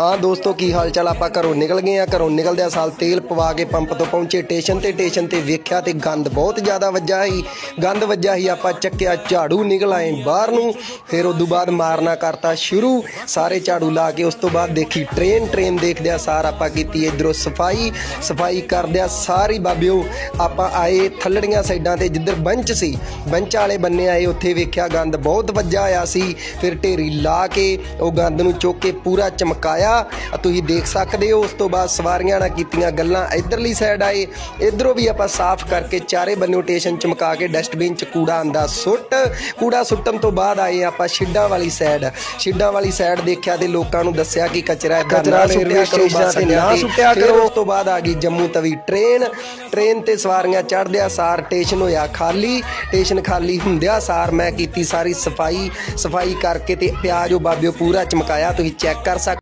ਹਾਂ ਦੋਸਤੋ, ਕੀ ਹਾਲ ਚਾਲ ਆਪਾਂ ਘਰੋਂ ਨਿਕਲ ਗਏ ਆ ਘਰੋਂ ਨਿਕਲਦਿਆਂ ਸਾਲ ਤੇਲ ਪਵਾ ਕੇ ਪੰਪ ਤੋਂ ਪਹੁੰਚੇ। ਸਟੇਸ਼ਨ ਤੇ ਸਟੇਸ਼ਨ ਤੇ ਵੇਖਿਆ ਤੇ ਗੰਦ ਬਹੁਤ ਜ਼ਿਆਦਾ ਵੱਜਾ ਸੀ। ਗੰਦ ਵੱਜਾ ਸੀ, ਆਪਾਂ ਚੱਕਿਆ, ਝਾੜੂ ਨਿਕਲ ਆਏ ਬਾਹਰ ਨੂੰ। ਫਿਰ ਉਦੋਂ ਬਾਅਦ ਮਾਰਨਾ ਕਰਤਾ ਸ਼ੁਰੂ। ਸਾਰੇ ਝਾੜੂ ਲਾ ਕੇ ਉਸ ਤੋਂ ਬਾਅਦ ਦੇਖੀ ਟ੍ਰੇਨ ਟ੍ਰੇਨ ਦੇਖਦਿਆਂ ਸਾਰ ਆਪਾਂ ਕੀਤੀ ਇਧਰੋਂ ਸਫ਼ਾਈ। ਸਫ਼ਾਈ ਕਰਦਿਆਂ ਸਾਰੀ ਬਾਬਿਓ ਆਪਾਂ ਆਏ ਥੱਲੜੀਆਂ ਸਾਈਡਾਂ ਤੇ ਜਿੱਧਰ ਬੰਚ ਸੀ। ਬੰਚ ਵਾਲੇ ਬੰਨੇ ਆਏ, ਉੱਥੇ ਵੇਖਿਆ ਗੰਦ ਬਹੁਤ ਵੱਜਾ ਆਇਆ ਸੀ। ਫਿਰ ਢੇਰੀ ਲਾ ਕੇ ਉਹ ਗੰਦ ਨੂੰ ਚੁੱਕ ਕੇ ਪੂਰਾ ਚਮਕ ਆਹ ਤੁਸੀਂ ਦੇਖ ਸਕਦੇ ਹੋ ਉਸ ਤੋਂ ਬਾਅਦ ਸਵਾਰੀਆਂ ਨਾਲ ਕੀਤੀਆਂ ਗੱਲਾਂ ਇਧਰਲੀ ਸਾਈਡ ਆਏ। ਇਧਰੋਂ ਵੀ ਆਪਾਂ ਸਾਫ਼ ਕਰਕੇ ਚਾਰੇ ਬੰਨਿਓ ਸਟੇਸ਼ਨ ਚਮਕਾ ਕੇ ਡਸਟਬਿਨ ਚ ਕੂੜਾ ਆਂਦਾ ਸੁੱਟ। ਕੂੜਾ ਸੁੱਟਣ ਤੋਂ ਬਾਅਦ ਆਏ ਆਪਾਂ ਛਿੱਡਾਂ ਵਾਲੀ ਸਾਈਡ ਛਿੱਡਾਂ ਵਾਲੀ ਸਾਈਡ ਦੇਖਿਆ ਤੇ ਲੋਕਾਂ ਨੂੰ ਦੱਸਿਆ ਕਿ ਕਚਰਾ ਕਚਰਾ ਨਾ ਸੁੱਟਿਆ ਕਰੋ ਬੱਸ ਤੇ ਨਾ। ਸੁੱਟਿਆ ਕਰੋ। ਉਸ ਤੋਂ ਬਾਅਦ ਆ ਗਈ ਜੰਮੂ ਤਵੀ ਟ੍ਰੇਨ ਟ੍ਰੇਨ ਤੇ ਸਵਾਰੀਆਂ ਚੜ੍ਹਦਿਆਂ ਸਾਰ ਸਟੇਸ਼ਨ ਹੋਇਆ ਖਾਲੀ। ਸਟੇਸ਼ਨ ਖਾਲੀ ਹੁੰਦਿਆਂ ਸਾਰ ਮੈਂ ਕੀਤੀ ਸਾਰੀ ਸਫ਼ਾਈ। ਸਫ਼ਾਈ ਕਰਕੇ ਤੇ ਪਿਆਜ ਉਹ ਬਾਬਿਓ ਪੂਰਾ ਚਮਕਾਇਆ। ਤੁਸੀਂ ਚੈੱਕ ਕਰ ਸਕਦੇ